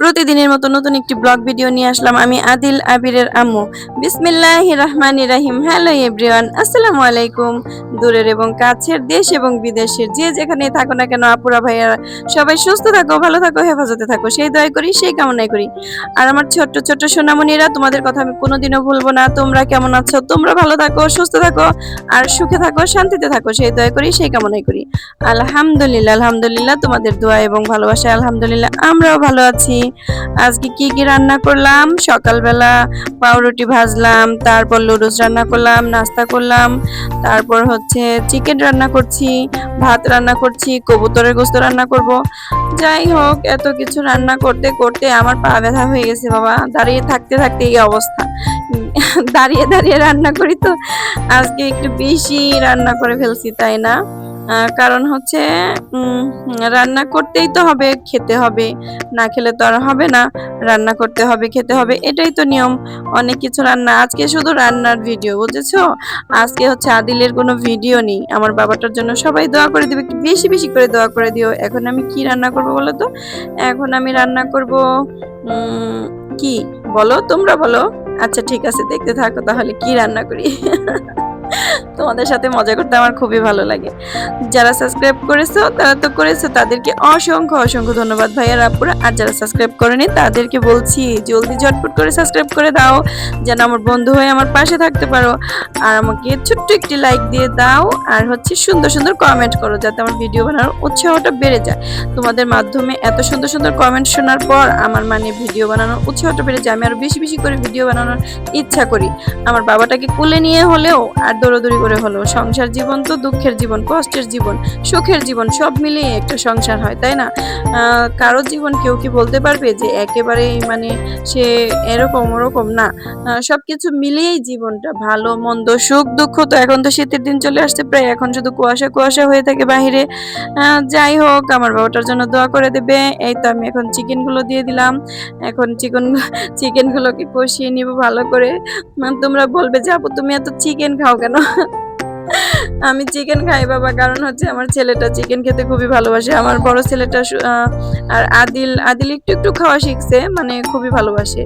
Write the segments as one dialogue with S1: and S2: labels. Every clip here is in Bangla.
S1: প্রতিদিনের মতো নতুন একটি ব্লগ ভিডিও নিয়ে আসলাম আমি আদিল আবিরের আম্মু। বিসমিল্লাহ রহমান রাহিম। হ্যালো এভরিওয়ান, আসসালামু আলাইকুম। দূরের এবং কাছের দেশ এবং বিদেশের যে যেখানে থাকো না কেন, আপুরা ভাইয়ারা সবাই সুস্থ থাকো, ভালো থাকো, হেফাজতে থাকো, সেই দয় করি, সেই কামনাই করি। আর আমার ছোট্ট ছোট্ট সোনামণিরা, তোমাদের কথা আমি কোনোদিনও ভুলবো না। তোমরা কেমন আছো? তোমরা ভালো থাকো, সুস্থ থাকো, আর সুখে থাকো, শান্তিতে থাকো, সেই দয় করি, সেই কামনাই করি। আলহামদুলিল্লাহ আলহামদুলিল্লাহ, তোমাদের দোয়া এবং ভালোবাসা আলহামদুলিল্লাহ, আমরাও ভালো আছি। আজকে কি কি রান্না করলাম? সকালবেলা পাউরুটি ভাজলাম, তারপর লুডুস রান্না করলাম, নাস্তা করলাম, তারপর হচ্ছে চিকেন রান্না করছি, ভাত রান্না করছি, কবুতরের গোস্ত রান্না করব। যাই হোক, এত কিছু রান্না করতে করতে আমার পা ব্যথা হয়ে গেছে বাবা। দাঁড়িয়ে থাকতে থাকতে এই অবস্থা। দাঁড়িয়ে দাঁড়িয়ে রান্না করি তো। আজকে একটু বেশি রান্না করে ফেলছি, তাই না? কারণ হচ্ছে রান্না করতেই তো হবে, খেতে হবে। না খেলে তো আর হবে না, রান্না করতে হবে, খেতে হবে, এটাই তো নিয়ম। অনেক কিছু রান্না, আজকে শুধু রান্নার ভিডিও বুঝেছ? আজকে হচ্ছে আদিলের কোনো ভিডিও নেই। আমার বাবাটার জন্য সবাই দোয়া করে দিবে, বেশি বেশি করে দোয়া করে দিও। এখন আমি কি রান্না করব বলো তো? এখন আমি রান্না করব কি? বলো, তোমরা বলো। আচ্ছা ঠিক আছে, দেখতে থাকো, তাহলে কি রান্না করি? তোমাদের সাথে মজা করতে আমার খুবই ভালো লাগে। যারা সাবস্ক্রাইব করেছ, তারা তো করেছ, তাদেরকে অসংখ্য অসংখ্য ধন্যবাদ ভাইয়ার আপুরা আর যারা সাবস্ক্রাইব করেনি, তাদেরকে বলছি, জলদি ঝটপট করে সাবস্ক্রাইব করে দাও, যেন আমার বন্ধু হয়ে আমার পাশে থাকতে পারো। আর আমাকে ছোট্ট একটি লাইক দিয়ে দাও, আর হচ্ছে সুন্দর সুন্দর কমেন্ট করো, যাতে আমার ভিডিও বানানোর উৎসাহটা বেড়ে যায়। তোমাদের মাধ্যমে এত সুন্দর সুন্দর কমেন্ট শোনার পর আমার মানে ভিডিও বানানোর উৎসাহটা বেড়ে যায়। আমি আরও বেশি বেশি করে ভিডিও বানানোর ইচ্ছা করি। আমার বাবাটাকে কোলে নিয়ে হলেও, আর দৌড়াদৌড়ি করে হলো। সংসার জীবন তো দুঃখের জীবন কষ্টের জীবন সুখের জীবন সব মিলিয়ে একটা সংসার হয় তাই না? কারোর জীবন কেউ কি বলতে পারবে যে একেবারেই মানে সে এরকম ওরকম? না। আহ, সবকিছু মিলিয়েই জীবনটা ভালো মন্দ সুখ দুঃখ তো এখন তো শীতের দিন চলে আসছে প্রায়। এখন শুধু কুয়াশা কুয়াশা হয়ে থাকে বাহিরে। যাই হোক আমার বাবাটার জন্য দোয়া করে দেবে। এই তো আমি এখন চিকেনগুলো দিয়ে দিলাম। এখন চিকেন চিকেন গুলোকে কষিয়ে নিব ভালো করে। তোমরা বলবে যে আপু তুমি এত চিকেন খাও কেন? আমি চিকেন খাই বাবা, কারণ হচ্ছে আমার ছেলেটা চিকেন খেতে খুবই ভালোবাসে। আমার বড় ছেলেটা আর আদিল আদিল একটু একটু খাওয়া শিখছে মানে খুবই ভালোবাসে।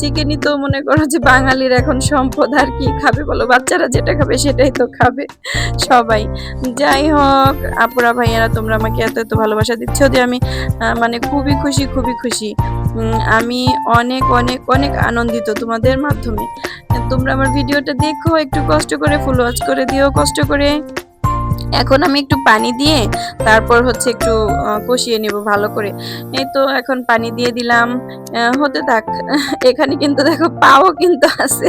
S1: চিকেনই তো মনে করো যে বাঙালির এখন সম্পদ, আর কি খাবে বলো? বাচ্চারা যেটা খাবে সেটাই তো খাবে সবাই। যাই হোক, আপুরা, ভাইয়ারা, তোমরা আমাকে এত এত ভালোবাসা দিচ্ছ যে আমি মানে খুবই খুশি খুবই খুশি। আমি অনেক অনেক অনেক আনন্দিত তোমাদের মাধ্যমে। তোমরা আমার ভিডিওটা দেখো, একটু কষ্ট করে ফুল ওয়াচ করে দিও, কষ্ট করে। এখন আমি একটু পানি দিয়ে, তারপর হচ্ছে একটু কষিয়ে নেব ভালো করে। এই তো এখন পানি দিয়ে দিলাম। হতে থাক। এখানে কিন্তু দেখো, পাও কিন্তু আছে।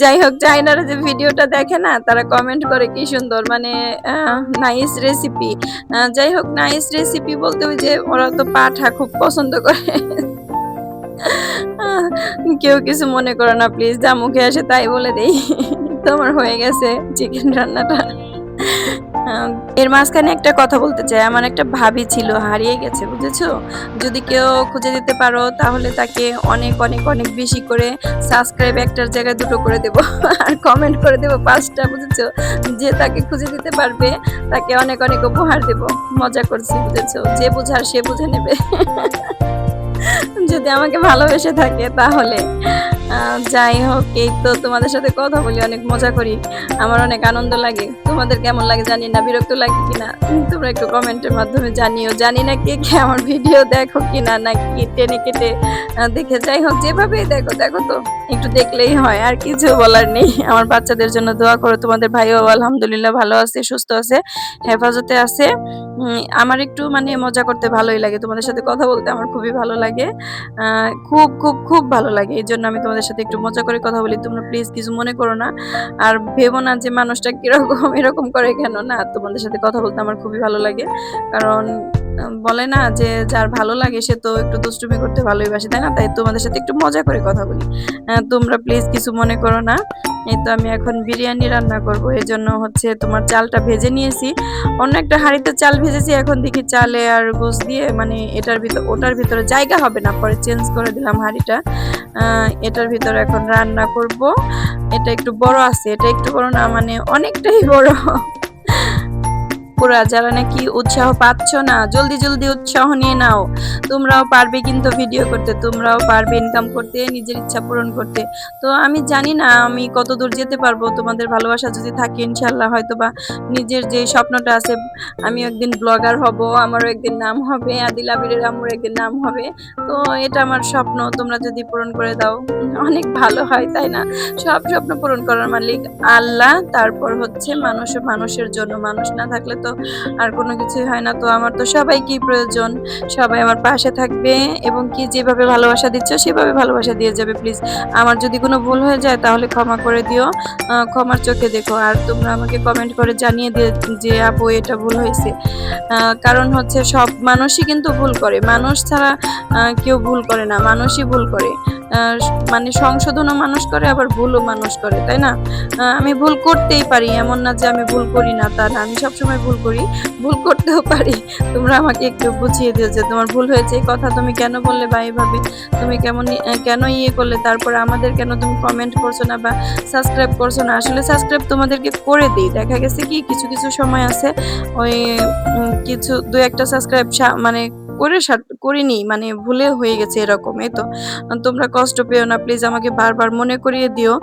S1: যাই হোক চাইনারা যে ভিডিওটা দেখে না, তারা কমেন্ট করে কি সুন্দর মানে নাইস রেসিপি যাই হোক নাইস রেসিপি বলতে ওই যে ওরা তো পাঠা খুব পছন্দ করে। কেউ কিছু মনে করো না প্লিজ যা মুখে আসে তাই বলে দেই। তোমার হয়ে গেছে চিকেন রান্নাটা। এর মাঝখানে একটা কথা বলতে চাই। আমার একটা ভাবি ছিল, হারিয়ে গেছে, বুঝেছ? যদি কেউ খুঁজে দিতে পারো, তাহলে তাকে অনেক অনেক অনেক বেশি করে সাবস্ক্রাইব একটার জায়গায় দুটো করে দেব। আর কমেন্ট করে দেব পাঁচটা, বুঝেছ? যে তাকে খুঁজে দিতে পারবে, তাকে অনেক অনেক উপহার দেব। মজা করছি, বুঝেছ? যে বুঝার, সে বুঝে নেবে। যদি আমাকে ভালোবেসে থাকে, তাহলে। যাই হোক, এই তো তোমাদের সাথে কথা বলি, অনেক মজা করি। আমার অনেক আনন্দ লাগে। তোমাদের কেমন লাগে জানি না, বিরক্ত লাগে কিনা? তোমরা একটু কমেন্টের মাধ্যমে জানিও। জানি না কে কে আমার ভিডিও দেখো কিনা, নাকি টেনে কেটে দেখে। যাই হোক, যেভাবেই দেখো দেখো তো, একটু দেখলেই হয়। আর কিছু বলার নেই। আমার বাচ্চাদের জন্য দোয়া করো। তোমাদের ভাই ভাইও আলহামদুলিল্লাহ ভালো আছে, সুস্থ আছে, হেফাজতে আছে। আমার একটু মানে মজা করতে ভালোই লাগে। তোমাদের সাথে কথা বলতে আমার খুবই ভালো লাগে। খুব খুব খুব ভালো লাগে। এই জন্য আমি তোমাদের সাথে একটু মজা করে কথা বলি। তোমরা প্লিজ কিছু মনে করো না। আর ভেবো না যে মানুষটা কীরকম, এরকম করে কেন? না, তোমাদের সাথে কথা বলতে আমার খুবই ভালো লাগে। কারণ বলে না যে যার ভালো লাগে সে তো একটু দুষ্টুমি করতে ভালোই বাসে তাই না? তাই তোমাদের সাথে একটু মজা করে কথা বলি। তোমরা প্লিজ কিছু মনে করো না। এই তো আমি এখন বিরিয়ানি রান্না করব। এই জন্য হচ্ছে তোমার চালটা ভেজে নিয়েছি। অন্য একটা হাঁড়িতে চাল ভেজেছি। এখন দেখি চালে আর গোস দিয়ে মানে এটার ভিতর, ওটার ভিতরে জায়গা হবে না। পরে চেঞ্জ করে দিলাম হাঁড়িটা। এটার ভিতর এখন রান্না করব। এটা একটু বড় আছে, এটা একটু বড় না মানে অনেকটাই বড়। আপুরা যারা নাকি উৎসাহ পাচ্ছ না, জলদি জলদি উৎসাহ নিয়ে নাও। তোমরাও পারবে কিন্তু ভিডিও করতে, তোমরাও পারবে ইনকাম করতে, নিজের ইচ্ছা পূরণ করতে। তো আমি জানি না আমি কত দূর যেতে পারব, তোমাদের ভালোবাসা যদি থাকে ইনশাল্লাহ হয়তো বা নিজের যে স্বপ্নটা আছে আমি একদিন ব্লগার হব, আমারও একদিন নাম হবে, আদিল আবিরের আম্মুর একদিন নাম হবে। তো এটা আমার স্বপ্ন, তোমরা যদি পূরণ করে দাও, অনেক ভালো হয়, তাই না? সব স্বপ্ন পূরণ করার মালিক আল্লাহ, তারপর হচ্ছে মানুষ, মানুষের জন্য। মানুষ না থাকলে তো আর কোনো কিছুই হয় না। তো আমার তো সবাইকেই প্রয়োজন। সবাই আমার পাশে থাকবে এবং কি যেভাবে ভালোবাসা দিচ্ছ, সেভাবে ভালোবাসা দিয়ে যাবে প্লিজ আমার যদি কোনো ভুল হয়ে যায়, তাহলে ক্ষমা করে দিও। ক্ষমার চোখে দেখো। আর তোমরা আমাকে কমেন্ট করে জানিয়ে দিও যে, আপু, এটা ভুল হয়েছে। কারণ হচ্ছে সব মানুষই কিন্তু ভুল করে। মানুষ ছাড়া কেউ ভুল করে না। মানুষই ভুল করে। মানে সংশোধনও মানুষ করে, আবার ভুলও মানুষ করে, তাই না? আমি ভুল করতেই পারি, এমন না যে আমি ভুল করি না তা না আমি সবসময় ভুল করি, ভুল করতেও পারি। তোমরা আমাকে একটু বুঝিয়ে দিও যে তোমার ভুল হয়েছে, এই কথা তুমি কেন বললে বা এইভাবে? তুমি কেমন কেন ইয়ে করলে? তারপর আমাদের কেন তুমি কমেন্ট করছ না বা সাবস্ক্রাইব করছ না? আসলে সাবস্ক্রাইব তোমাদেরকে করে দিই। দেখা গেছে কি, কিছু কিছু সময় আছে, ওই কিছু, দু একটা সাবস্ক্রাইব মানে করে করিনি মানে ভুলে হয়ে গেছে এরকম, এই তো। তোমরা কষ্ট পেও না প্লিজ আমাকে বারবার মনে করিয়ে দিও।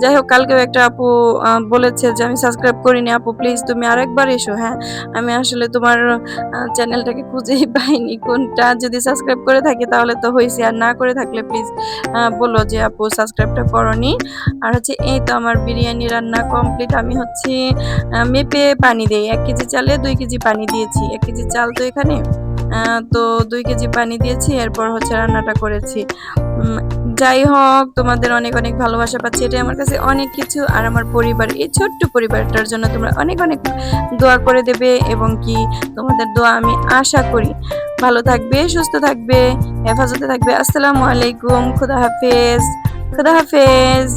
S1: যাই হোক, কালকেও একটা আপু বলেছে যে আমি সাবস্ক্রাইব করিনি, আপু প্লিজ তুমি আরেকবার এসো হ্যাঁ? আমি আসলে তোমার চ্যানেলটাকে খুঁজেই পাইনি, কোনটা যদি সাবস্ক্রাইব করে থাকি তাহলে তো হয়েছে আর না করে থাকলে প্লিজ বলো যে আপু সাবস্ক্রাইবটা করনি। আর হচ্ছে, এই তো আমার বিরিয়ানি রান্না কমপ্লিট আমি হচ্ছে মেপে পানি দেই, এক কেজি চালে দুই কেজি পানি দিয়েছি, এক কেজি চাল তো এখানে তো দুই কেজি পানি দিয়েছি, এরপর হচ্ছে রান্নাটা করেছি। যাই হোক, তোমাদের অনেক অনেক ভালোবাসা পাচ্ছি এটা আমার কাছে অনেক কিছু, আর আমার পরিবার, এই ছোট্ট পরিবারটার জন্য তোমরা অনেক অনেক দোয়া করে দেবে এবং কি তোমাদের দোয়া আমি আশা করি। ভালো থাকবে, সুস্থ থাকবে, হেফাজতে থাকবে। আসসালামু আলাইকুম, খুদা হাফেজ খুদা হাফেজ।